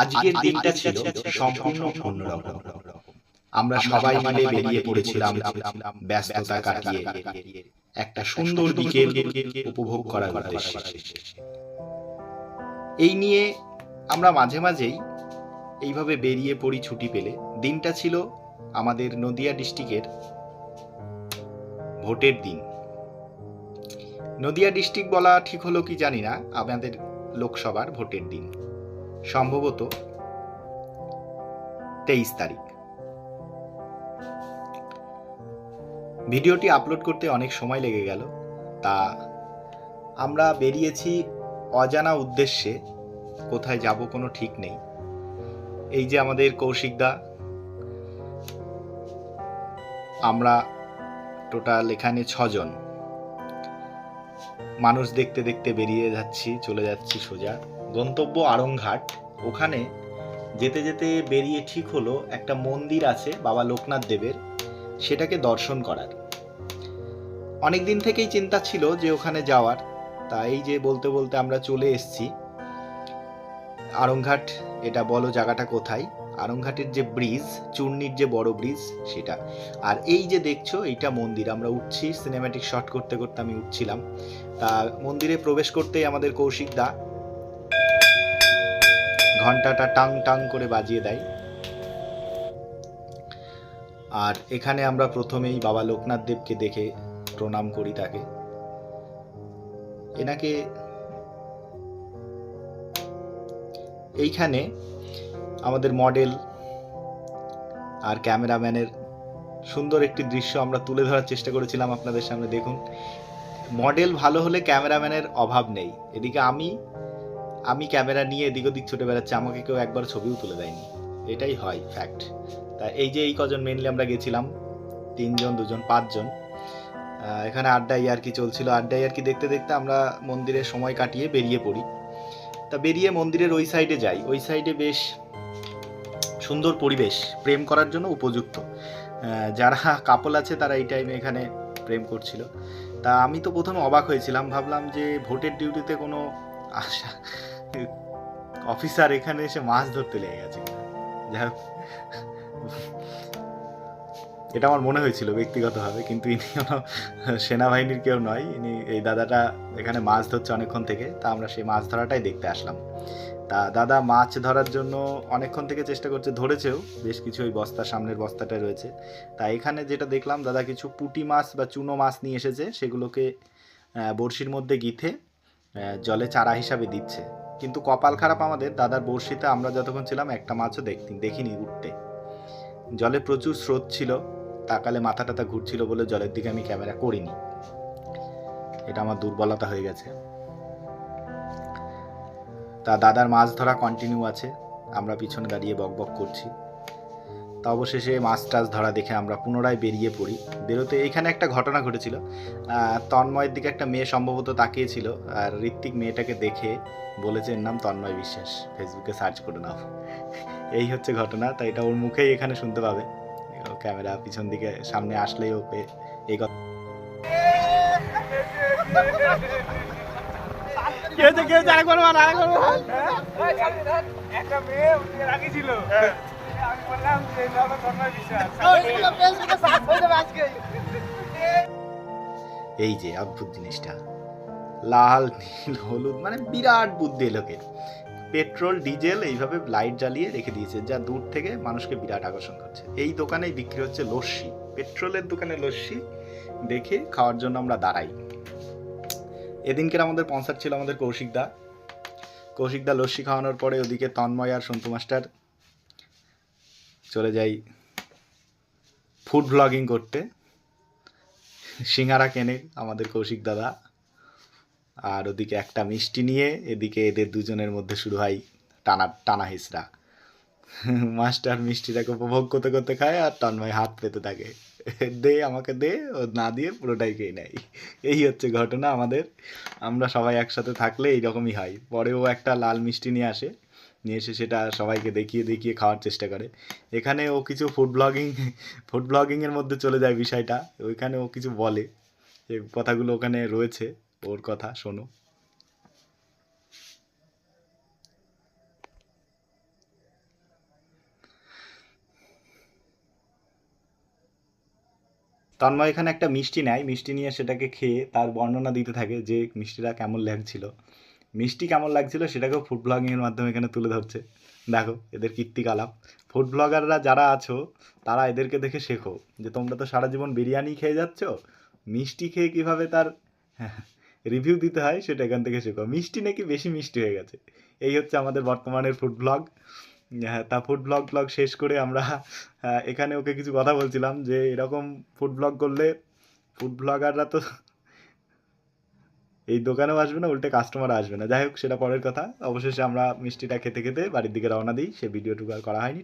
আজকের দিনটা ছিল সম্পূর্ণ অন্যরকম। আমরা সবাই মিলে বেরিয়ে পড়েছিলাম ব্যস্ততা কাটিয়ে। একটা সুন্দর বিকেল উপভোগ করার উদ্দেশ্যে। এই নিয়ে আমরা মাঝে মাঝেই এইভাবে বেরিয়ে পড়ি ছুটি পেলে। দিনটা ছিল আমাদের নদিয়া ডিস্ট্রিক্টের ভোটের দিন। নদিয়া ডিস্ট্রিক্ট বলা ঠিক হলো কি জানি না আমাদের লোকসভার ভোটের দিন। সম্ভবত তেইশ তারিখ। ভিডিওটি আপলোড করতে অনেক সময় লেগে গেল। তা আমরা বেরিয়েছি অজানা উদ্দেশ্যে, কোথায় যাব কোনো ঠিক নেই। এই যে আমাদের কৌশিকদা আমরা টোটাল এখানে ছজন। মানুষ দেখতে দেখতে বেরিয়ে যাচ্ছি, চলে যাচ্ছি সোজা। গন্তব্য আড়ংঘাট। ওখানে যেতে যেতে বেরিয়ে ঠিক হলো একটা মন্দির আছে বাবা লোকনাথ দেবের, সেটাকে দর্শন করার। অনেক দিন থেকেই চিন্তা ছিল যে ওখানে যাওয়ার, তা এই যে বলতে বলতে আমরা চলে এসেছি। আড়ংঘাট এটা বলো জায়গাটা কোথায়? আড়ংঘাটের যে ব্রিজ, চূর্ণির যে বড় ব্রিজ, সেটা। আর এই যে দেখছ, এইটা মন্দির। আমরা উঠছি সিনেম্যাটিক শট করতে করতে আমি উঠছিলাম। তা মন্দিরে প্রবেশ করতেই আমাদের কৌশিক দা ঘন্টাটা টাং টাং করে বাজিয়ে দেয়। আর এখানে আমরা প্রথমেই বাবা লোকনাথ দেবকে দেখে প্রণাম করি তাকে। এনাকে এইখানে আমাদের মডেল আর ক্যামেরাম্যানের সুন্দর একটি দৃশ্য আমরা তুলে ধরার চেষ্টা করেছিলাম আপনাদের সামনে দেখুন। মডেল ভালো হলে ক্যামেরাম্যানের অভাব নেই। এদিকে আমি আমি ক্যামেরা নিয়ে এদিক ওদিক ছুটে বেড়াচ্ছি, আমাকে কেউ একবার ছবিও তুলে দেয়নি। এটাই হয় ফ্যাক্ট তা এই যে এই কজন মেনলি আমরা গেছিলাম, তিনজন, দুজন, পাঁচজন এখানে আড্ডা ইয়ার্কি চলছিল। আড্ডা ইয়ার্কি দেখতে দেখতে আমরা মন্দিরে সময় কাটিয়ে বেরিয়ে পড়ি। তা বেরিয়ে মন্দিরের ওই সাইডে যাই। ওই সাইডে বেশ সুন্দর পরিবেশ, প্রেম করার জন্য উপযুক্ত। যারা কাপল আছে তারা এই টাইমে এখানে প্রেম করছিল। তা আমি তো প্রথমে অবাক হয়েছিলাম, ভাবলাম যে ভোটের ডিউটিতে কোনো আশা অফিসার এখানে এসে মাছ ধরতে লেগে গেছে যাই হোক। এটা আমার মনে হয়েছিল ব্যক্তিগতভাবে, কিন্তু ইনি কোনো সেনাবাহিনীর কেউ নয়। ইনি এই দাদাটা এখানে মাছ ধরছে অনেকক্ষণ থেকে, তা আমরা সেই মাছ ধরাটাই দেখতে আসলাম। তা দাদা মাছ ধরার জন্য অনেকক্ষণ থেকে চেষ্টা করছে, ধরেছেও। বেশ কিছু ওই বস্তার সামনের বস্তাটা রয়েছে। তা এখানে যেটা দেখলাম, দাদা কিছু পুটি মাছ বা চুনো মাছ নিয়ে এসেছে, সেগুলোকে বড়শির মধ্যে গিথে জলে চারা হিসাবে দিচ্ছে। কিন্তু কপাল খারাপ আমাদের, দাদার বড়শিতে আমরা যতক্ষণ ছিলাম একটা মাছও দেখতি দেখিনি উঠতে। জলে প্রচুর স্রোত ছিল, তাকালে মাথা টাথা ঘুরছিল বলে জলের দিকে আমি ক্যামেরা করিনি। এটা আমার দুর্বলতা হয়ে গেছে। তা দাদার মাছ ধরা কন্টিনিউ আছে, আমরা পিছনে দাঁড়িয়ে বক বক করছি। তা অবশেষে মাছ টাছ ধরা দেখে আমরা পুনরায় বেরিয়ে পড়ি। বেরোতে এখানে একটা ঘটনা ঘটেছিল। তন্ময়ের দিকে একটা মেয়ে সম্ভবত তাকিয়েছিল আর ঋত্বিক মেয়েটাকে দেখে বলেছে এর নাম তন্ময় বিশ্বাস। ফেসবুকে সার্চ করে নাও। এই হচ্ছে ঘটনা। তাই এটা ওর মুখেই এখানে শুনতে পাবে। ক্যামেরা পিছন দিকে সামনে আসলেই ওকে এই কথা কে হচ্ছে কে হচ্ছে আরেকবার আরেকবার একটা মেয়ে উঠে রাখিছিল আমি বললাম যে এই যে অদ্ভুত জিনিসটা। লাল, নীল, হলুদ মানে বিরাট বুদ্ধি লোকের। পেট্রোল, ডিজেল এইভাবে লাইট জ্বালিয়ে রেখে দিয়েছে, যা দূর থেকে মানুষকে বিরাট আকর্ষণ করছে। এই দোকানেই বিক্রি হচ্ছে লস্যি। পেট্রোলের দোকানে লস্যি দেখে খাওয়ার জন্য আমরা দাঁড়াই। এদিনকের আমাদের পঞ্চার ছিল আমাদের কৌশিকদা। কৌশিকদা লস্যি খাওয়ানোর পরে ওদিকে তন্ময় আর সন্তু মাস্টার চলে যাই ফুড ব্লগিং করতে। সিঙ্গারা কেনে আমাদের কৌশিক দাদা। আর ওদিকে একটা মিষ্টি নিয়ে, এদিকে এদের দুজনের মধ্যে শুরু হয় টানা টানা হিসরা মাস্টার মিষ্টিটাকে উপভোগ করতে করতে খায় আর তন্ময় হাত পেতে থাকে। দে, আমাকে দে, ও না দিয়ে পুরোটাই খেয়ে নেয়। এই হচ্ছে ঘটনা আমাদের। আমরা সবাই একসাথে থাকলে এইরকমই হয়। পরে ও একটা লাল মিষ্টি নিয়ে আসে। নিয়ে এসে সেটা সবাইকে দেখিয়ে দেখিয়ে খাওয়ার চেষ্টা করে। এখানে ও কিছু ফুড ব্লগিং ফুড ব্লগিংয়ের মধ্যে চলে যায় বিষয়টা। ওইখানে ও কিছু বলে। যে কথাগুলো ওখানে রয়েছে ওর কথা, শোনো। তন্ময় এখানে একটা মিষ্টি নেয়। মিষ্টি নিয়ে সেটাকে খেয়ে তার বর্ণনা দিতে থাকে যে মিষ্টিটা কেমন লাগছিল। মিষ্টি কেমন লাগছিল সেটাকেও ফুড ব্লগিংয়ের মাধ্যমে এখানে তুলে ধরছে। দেখো এদের কীর্তিকলাপ ফুড ব্লগাররা যারা আছো তারা এদেরকে দেখে শেখো যে তোমরা তো সারা জীবন বিরিয়ানি খেয়ে যাচ্ছ মিষ্টি খেয়ে কীভাবে তার রিভিউ দিতে হয় সেটা এখান থেকে শেখো। মিষ্টি নাকি বেশি মিষ্টি হয়ে গেছে? এই হচ্ছে আমাদের বর্তমানের ফুড ব্লগ হ্যাঁ, তা ফুড ব্লগ ব্লগ শেষ করে আমরা এখানে ওকে কিছু কথা বলছিলাম যে এরকম ফুড ব্লগ করলে ফুড ব্লগাররা তো এই দোকানেও আসবে না, উল্টে কাস্টমার আসবে না। যাই হোক, সেটা পরের কথা। অবশেষে আমরা মিষ্টিটা খেতে খেতে বাড়ির দিকে রওনা দিই। সে ভিডিওটুকু আর করা হয়নি।